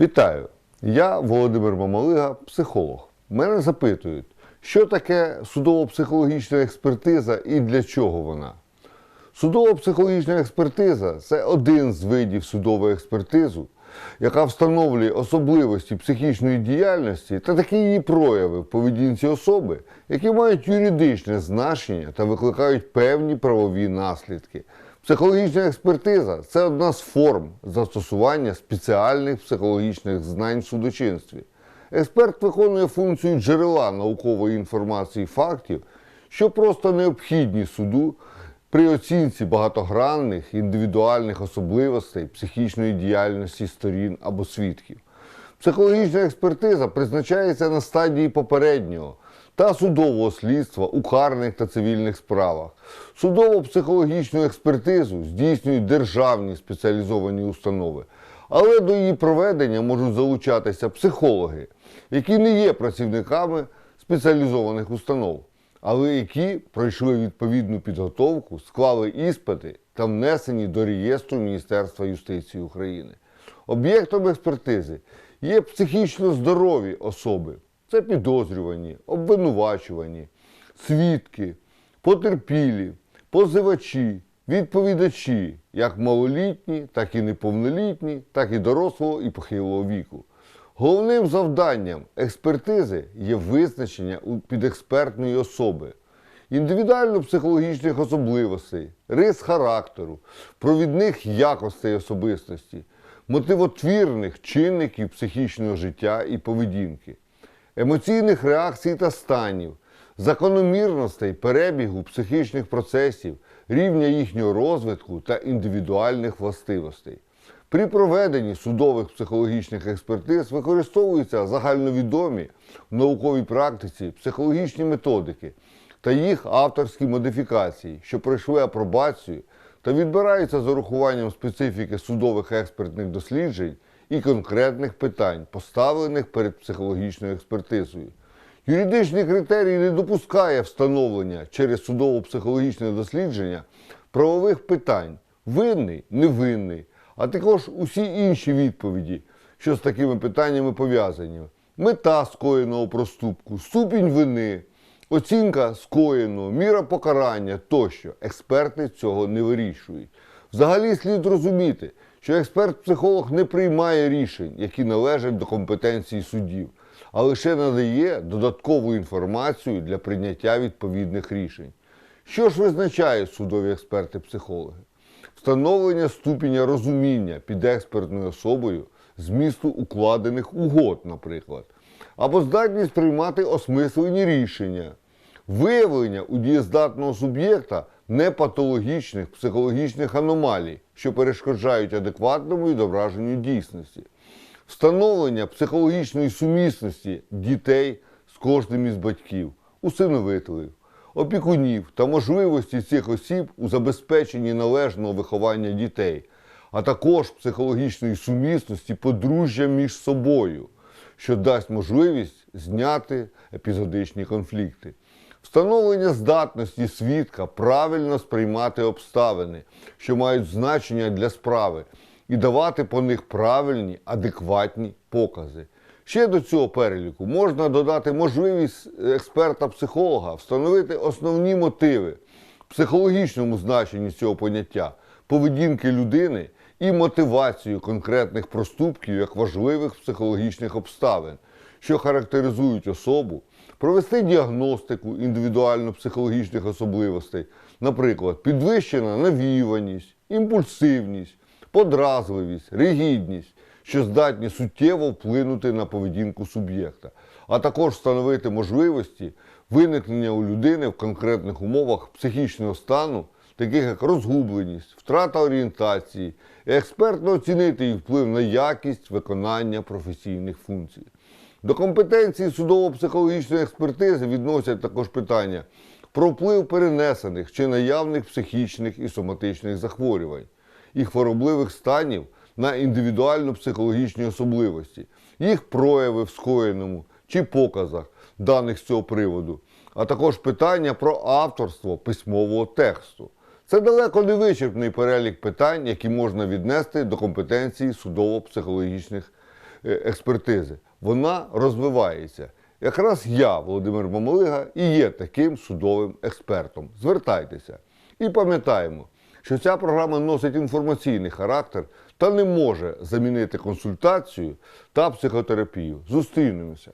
Вітаю! Я Володимир Мамалига, психолог. Мене запитують, що таке судово-психологічна експертиза і для чого вона. Судово-психологічна експертиза це один з видів судової експертизу, яка встановлює особливості психічної діяльності та такі її прояви в поведінці особи, які мають юридичне значення та викликають певні правові наслідки. Психологічна експертиза це одна з форм застосування спеціальних психологічних знань в судочинстві. Експерт виконує функцію джерела наукової інформації фактів, що просто необхідні суду при оцінці багатогранних індивідуальних особливостей психічної діяльності сторін або свідків. Психологічна експертиза призначається на стадії попереднього та судового слідства у карних та цивільних справах. Судово-психологічну експертизу здійснюють державні спеціалізовані установи, але до її проведення можуть залучатися психологи, які не є працівниками спеціалізованих установ, але які пройшли відповідну підготовку, склали іспити та внесені до реєстру Міністерства юстиції України. Об'єктом експертизи є психічно здорові особи. Це підозрювані, обвинувачувані, свідки, потерпілі, позивачі, відповідачі, як малолітні, так і неповнолітні, так і дорослого і похилого віку. Головним завданням експертизи є визначення підекспертної особи, індивідуально-психологічних особливостей, рис характеру, провідних якостей особистості, мотивотвірних чинників психічного життя і поведінки, емоційних реакцій та станів, закономірностей перебігу психічних процесів, рівня їхнього розвитку та індивідуальних властивостей. При проведенні судових психологічних експертиз використовуються загальновідомі в науковій практиці психологічні методики та їх авторські модифікації, що пройшли апробацію та відбираються з урахуванням специфіки судових експертних досліджень і конкретних питань, поставлених перед психологічною експертизою. Юридичний критерій не допускає встановлення через судово-психологічне дослідження правових питань винний, невинний, а також усі інші відповіді, що з такими питаннями пов'язані. Мета скоєного проступку, ступінь вини, оцінка скоєного, міра покарання тощо. Експерти цього не вирішують. Взагалі слід розуміти, що експерт-психолог не приймає рішень, які належать до компетенції суддів, а лише надає додаткову інформацію для прийняття відповідних рішень. Що ж визначають судові експерти-психологи? Встановлення ступеня розуміння підекспертною особою змісту укладених угод, наприклад, або здатність приймати осмислені рішення, виявлення у дієздатного суб'єкта непатологічних психологічних аномалій, що перешкоджають адекватному відображенню дійсності, встановлення психологічної сумісності дітей з кожним із батьків, усиновителів, опікунів та можливості цих осіб у забезпеченні належного виховання дітей, а також психологічної сумісності подружжя між собою, що дасть можливість зняти епізодичні конфлікти. Встановлення здатності свідка правильно сприймати обставини, що мають значення для справи, і давати по них правильні, адекватні покази. Ще до цього переліку можна додати можливість експерта-психолога встановити основні мотиви в психологічному значенні цього поняття, поведінки людини і мотивацію конкретних проступків як важливих психологічних обставин, що характеризують особу, провести діагностику індивідуально-психологічних особливостей, наприклад, підвищена навіюваність, імпульсивність, подразливість, ригідність, що здатні суттєво вплинути на поведінку суб'єкта, а також встановити можливості виникнення у людини в конкретних умовах психічного стану, таких як розгубленість, втрата орієнтації, експертно оцінити їх вплив на якість виконання професійних функцій. До компетенції судово-психологічної експертизи відносять також питання про вплив перенесених чи наявних психічних і соматичних захворювань і хворобливих станів на індивідуально-психологічні особливості, їх прояви в скоєному чи показах даних з цього приводу, а також питання про авторство письмового тексту. Це далеко не вичерпний перелік питань, які можна віднести до компетенції судово-психологічних е, експертизи, вона розвивається. Якраз я, Володимир Мамалига, і є таким судовим експертом. Звертайтеся. І пам'ятаємо, що ця програма носить інформаційний характер та не може замінити консультацію та психотерапію. Зустрінемося.